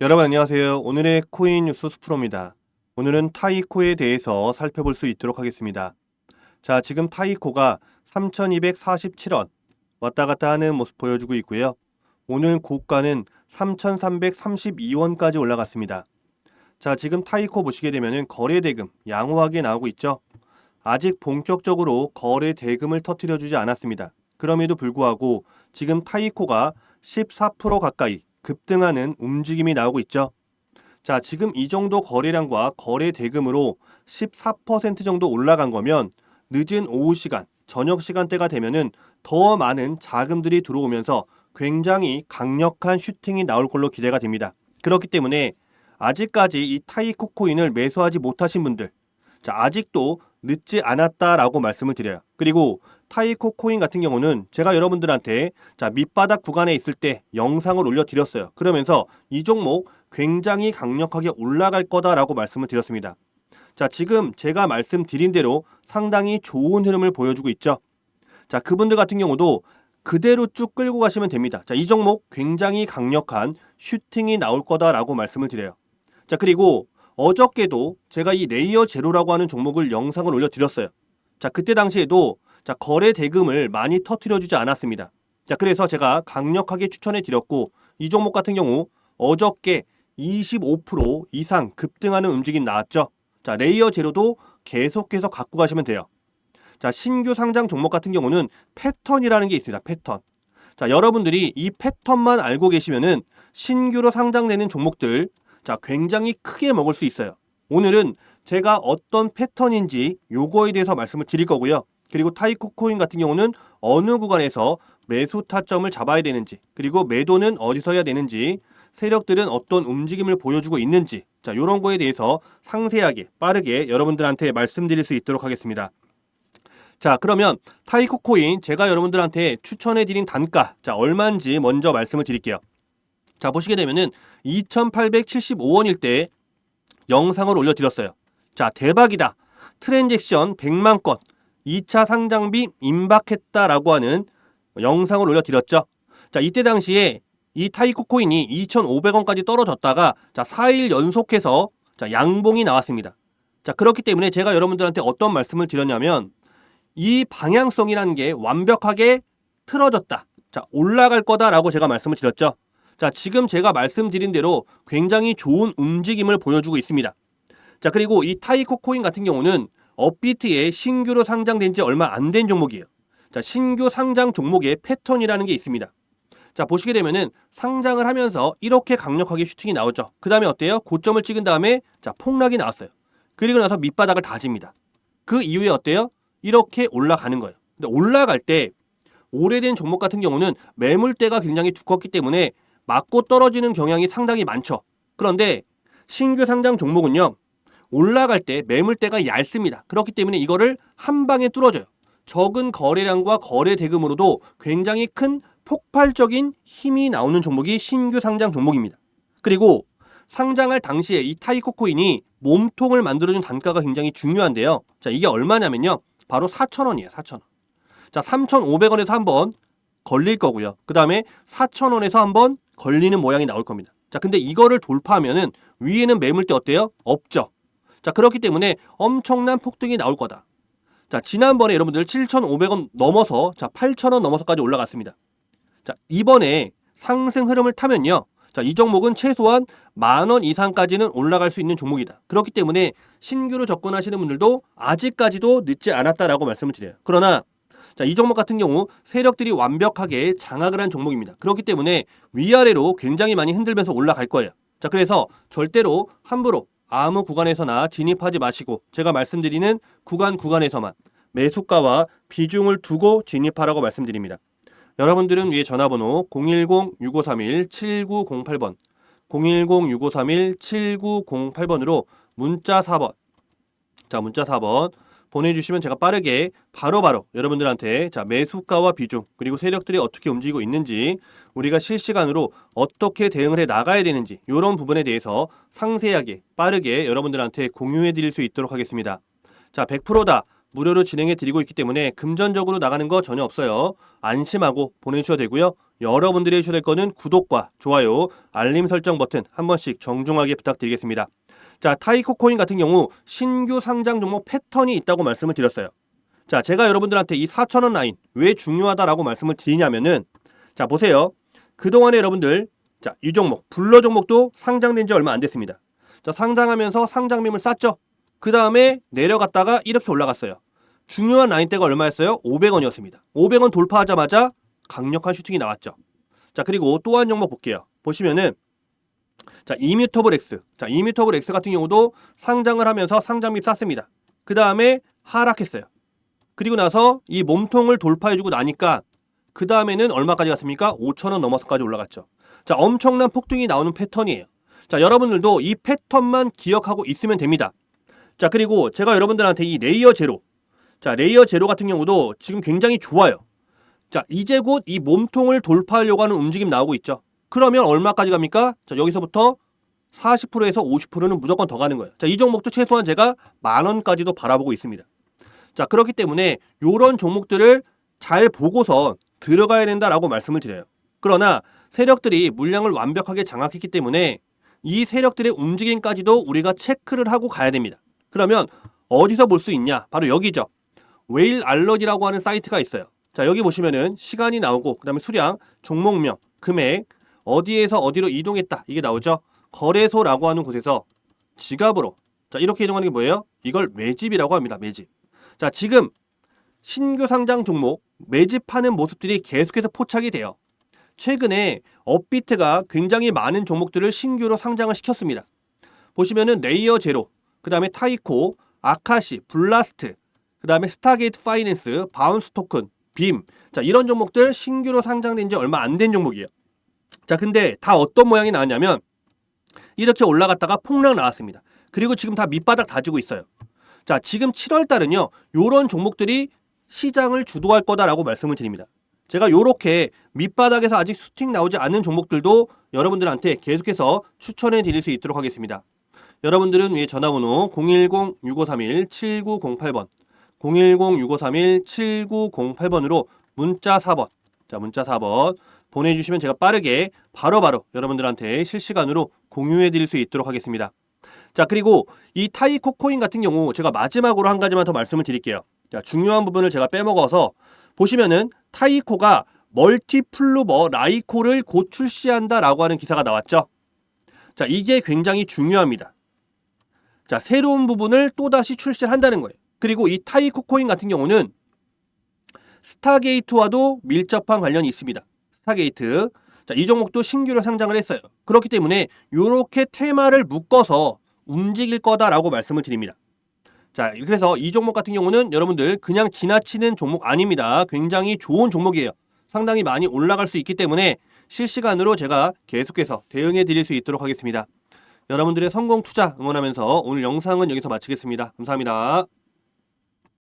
여러분 안녕하세요. 오늘의 코인 뉴스 스프로입니다. 오늘은 타이코에 대해서 살펴볼 수 있도록 하겠습니다. 자, 지금 타이코가 3,247원 왔다 갔다 하는 모습 보여주고 있고요. 오늘 고가는 3,332원까지 올라갔습니다. 자, 지금 타이코 보시게 되면은 거래 대금 양호하게 나오고 있죠. 아직 본격적으로 거래 대금을 터뜨려 주지 않았습니다. 그럼에도 불구하고 지금 타이코가 14% 가까이 급등하는 움직임이 나오고 있죠. 자, 지금 이 정도 거래량과 거래 대금으로 14% 정도 올라간 거면 늦은 오후 시간, 저녁 시간대가 되면은 더 많은 자금들이 들어오면서 굉장히 강력한 슈팅이 나올 걸로 기대가 됩니다. 그렇기 때문에 아직까지 이 타이코 코인을 매수하지 못하신 분들, 자, 아직도 늦지 않았다라고 말씀을 드려요. 그리고 타이코 코인 같은 경우는 제가 여러분들한테 자 밑바닥 구간에 있을 때 영상을 올려드렸어요. 그러면서 이 종목 굉장히 강력하게 올라갈 거다라고 말씀을 드렸습니다. 자 지금 제가 말씀드린 대로 상당히 좋은 흐름을 보여주고 있죠. 자 그분들 같은 경우도 그대로 쭉 끌고 가시면 됩니다. 자 이 종목 굉장히 강력한 슈팅이 나올 거다라고 말씀을 드려요. 자 그리고 어저께도 제가 이 레이어 제로라고 하는 종목을 영상을 올려드렸어요. 자 그때 당시에도 자, 거래 대금을 많이 터트려 주지 않았습니다. 자, 그래서 제가 강력하게 추천해 드렸고 이 종목 같은 경우 어저께 25% 이상 급등하는 움직임 나왔죠. 자, 레이어 제로도 계속해서 갖고 가시면 돼요. 자, 신규 상장 종목 같은 경우는 패턴이라는 게 있습니다. 패턴. 자, 여러분들이 이 패턴만 알고 계시면은 신규로 상장되는 종목들 자, 굉장히 크게 먹을 수 있어요. 오늘은 제가 어떤 패턴인지 요거에 대해서 말씀을 드릴 거고요. 그리고 타이코 코인 같은 경우는 어느 구간에서 매수 타점을 잡아야 되는지, 그리고 매도는 어디서 해야 되는지, 세력들은 어떤 움직임을 보여주고 있는지, 자, 요런 거에 대해서 상세하게, 빠르게 여러분들한테 말씀드릴 수 있도록 하겠습니다. 자, 그러면 타이코 코인 제가 여러분들한테 추천해 드린 단가, 자, 얼마인지 먼저 말씀을 드릴게요. 자, 보시게 되면은 2,875원일 때 영상을 올려드렸어요. 자, 대박이다. 트랜잭션 100만 건. 2차 상장비 임박했다라고 하는 영상을 올려드렸죠. 자, 이때 당시에 이 타이코 코인이 2,500원까지 떨어졌다가 자, 4일 연속해서 자, 양봉이 나왔습니다. 자, 그렇기 때문에 제가 여러분들한테 어떤 말씀을 드렸냐면 이 방향성이라는 게 완벽하게 틀어졌다. 자, 올라갈 거다라고 제가 말씀을 드렸죠. 자, 지금 제가 말씀드린 대로 굉장히 좋은 움직임을 보여주고 있습니다. 자, 그리고 이 타이코 코인 같은 경우는 업비트에 신규로 상장된 지 얼마 안 된 종목이에요. 자, 신규 상장 종목의 패턴이라는 게 있습니다. 자, 보시게 되면은 상장을 하면서 이렇게 강력하게 슈팅이 나오죠. 그 다음에 어때요? 고점을 찍은 다음에 자, 폭락이 나왔어요. 그리고 나서 밑바닥을 다집니다. 그 이후에 어때요? 이렇게 올라가는 거예요. 근데 올라갈 때 오래된 종목 같은 경우는 매물대가 굉장히 두껍기 때문에 맞고 떨어지는 경향이 상당히 많죠. 그런데 신규 상장 종목은요. 올라갈 때 매물대가 얇습니다. 그렇기 때문에 이거를 한 방에 뚫어줘요. 적은 거래량과 거래 대금으로도 굉장히 큰 폭발적인 힘이 나오는 종목이 신규 상장 종목입니다. 그리고 상장할 당시에 이 타이코 코인이 몸통을 만들어준 단가가 굉장히 중요한데요. 자, 이게 얼마냐면요. 바로 4,000원이에요. 4,000원. 자, 3,500원에서 한번 걸릴 거고요. 그 다음에 4,000원에서 한번 걸리는 모양이 나올 겁니다. 자, 근데 이거를 돌파하면은 위에는 매물대 어때요? 없죠. 자, 그렇기 때문에 엄청난 폭등이 나올 거다. 자, 지난번에 여러분들 7,500원 넘어서 자, 8,000원 넘어서까지 올라갔습니다. 자, 이번에 상승 흐름을 타면요. 자, 이 종목은 최소한 만 원 이상까지는 올라갈 수 있는 종목이다. 그렇기 때문에 신규로 접근하시는 분들도 아직까지도 늦지 않았다라고 말씀을 드려요. 그러나 자, 이 종목 같은 경우 세력들이 완벽하게 장악을 한 종목입니다. 그렇기 때문에 위아래로 굉장히 많이 흔들면서 올라갈 거예요. 자, 그래서 절대로 함부로 아무 구간에서나 진입하지 마시고 제가 말씀드리는 구간 구간에서만 매수가와 비중을 두고 진입하라고 말씀드립니다. 여러분들은 위에 전화번호 010-6531-7908번 010-6531-7908번으로 문자 4번 자 문자 4번 보내주시면 제가 빠르게 바로바로 바로 여러분들한테 자 매수가와 비중 그리고 세력들이 어떻게 움직이고 있는지 우리가 실시간으로 어떻게 대응을 해 나가야 되는지 이런 부분에 대해서 상세하게 빠르게 여러분들한테 공유해 드릴 수 있도록 하겠습니다. 자 100%다 무료로 진행해 드리고 있기 때문에 금전적으로 나가는 거 전혀 없어요. 안심하고 보내주셔도 되고요. 여러분들이 해주셔야 될 거는 구독과 좋아요, 알림 설정 버튼 한 번씩 정중하게 부탁드리겠습니다. 자, 타이코 코인 같은 경우 신규 상장 종목 패턴이 있다고 말씀을 드렸어요. 자, 제가 여러분들한테 이 4,000원 라인 왜 중요하다라고 말씀을 드리냐면은 자, 보세요. 그동안에 여러분들 자, 이 종목, 불러 종목도 상장된 지 얼마 안 됐습니다. 자, 상장하면서 상장빔을 쌌죠. 그 다음에 내려갔다가 이렇게 올라갔어요. 중요한 라인대가 얼마였어요? 500원이었습니다. 500원 돌파하자마자 강력한 슈팅이 나왔죠. 자, 그리고 또 한 종목 볼게요. 보시면은 자, 이뮤터블 X. 자, 이뮤터블 X 같은 경우도 상장을 하면서 상장빔 쌌습니다. 그 다음에 하락했어요. 그리고 나서 이 몸통을 돌파해주고 나니까 그 다음에는 얼마까지 갔습니까? 5천원 넘어서까지 올라갔죠. 자, 엄청난 폭등이 나오는 패턴이에요. 자, 여러분들도 이 패턴만 기억하고 있으면 됩니다. 자, 그리고 제가 여러분들한테 이 레이어 제로. 자, 레이어 제로 같은 경우도 지금 굉장히 좋아요. 자, 이제 곧 이 몸통을 돌파하려고 하는 움직임 나오고 있죠. 그러면 얼마까지 갑니까? 자, 여기서부터 40%에서 50%는 무조건 더 가는 거예요. 자, 이 종목도 최소한 제가 만 원까지도 바라보고 있습니다. 자, 그렇기 때문에 요런 종목들을 잘 보고서 들어가야 된다라고 말씀을 드려요. 그러나 세력들이 물량을 완벽하게 장악했기 때문에 이 세력들의 움직임까지도 우리가 체크를 하고 가야 됩니다. 그러면 어디서 볼 수 있냐? 바로 여기죠. 웨일 알럿이라고 하는 사이트가 있어요. 자, 여기 보시면은 시간이 나오고 그다음에 수량, 종목명, 금액, 어디에서 어디로 이동했다. 이게 나오죠. 거래소라고 하는 곳에서 지갑으로 자, 이렇게 이동하는 게 뭐예요? 이걸 매집이라고 합니다. 매집. 자, 지금 신규 상장 종목 매집하는 모습들이 계속해서 포착이 돼요. 최근에 업비트가 굉장히 많은 종목들을 신규로 상장을 시켰습니다. 보시면은 레이어 제로, 그 다음에 타이코, 아카시, 블라스트, 그 다음에 스타게이트 파이낸스, 바운스 토큰, 빔. 자, 이런 종목들 신규로 상장된 지 얼마 안 된 종목이에요. 자, 근데 다 어떤 모양이 나왔냐면 이렇게 올라갔다가 폭락 나왔습니다. 그리고 지금 다 밑바닥 다지고 있어요. 자, 지금 7월 달은요. 요런 종목들이 시장을 주도할 거다라고 말씀을 드립니다. 제가 요렇게 밑바닥에서 아직 수팅 나오지 않은 종목들도 여러분들한테 계속해서 추천해 드릴 수 있도록 하겠습니다. 여러분들은 위에 전화번호 010-6531-7908번 010-6531-7908번으로 문자 4번 자 문자 4번 보내주시면 제가 빠르게 바로 바로 여러분들한테 실시간으로 공유해 드릴 수 있도록 하겠습니다. 자 그리고 이 타이코 코인 같은 경우 제가 마지막으로 한 가지만 더 말씀을 드릴게요. 자 중요한 부분을 제가 빼먹어서 보시면은 타이코가 멀티플루버 라이코를 곧 출시한다라고 하는 기사가 나왔죠. 자 이게 굉장히 중요합니다. 자 새로운 부분을 또다시 출시를 한다는 거예요. 그리고 이 타이코 코인 같은 경우는 스타게이트와도 밀접한 관련이 있습니다. 스타게이트. 자, 이 종목도 신규로 상장을 했어요. 그렇기 때문에 이렇게 테마를 묶어서 움직일 거다라고 말씀을 드립니다. 자, 그래서 이 종목 같은 경우는 여러분들 그냥 지나치는 종목 아닙니다. 굉장히 좋은 종목이에요. 상당히 많이 올라갈 수 있기 때문에 실시간으로 제가 계속해서 대응해 드릴 수 있도록 하겠습니다. 여러분들의 성공 투자 응원하면서 오늘 영상은 여기서 마치겠습니다. 감사합니다.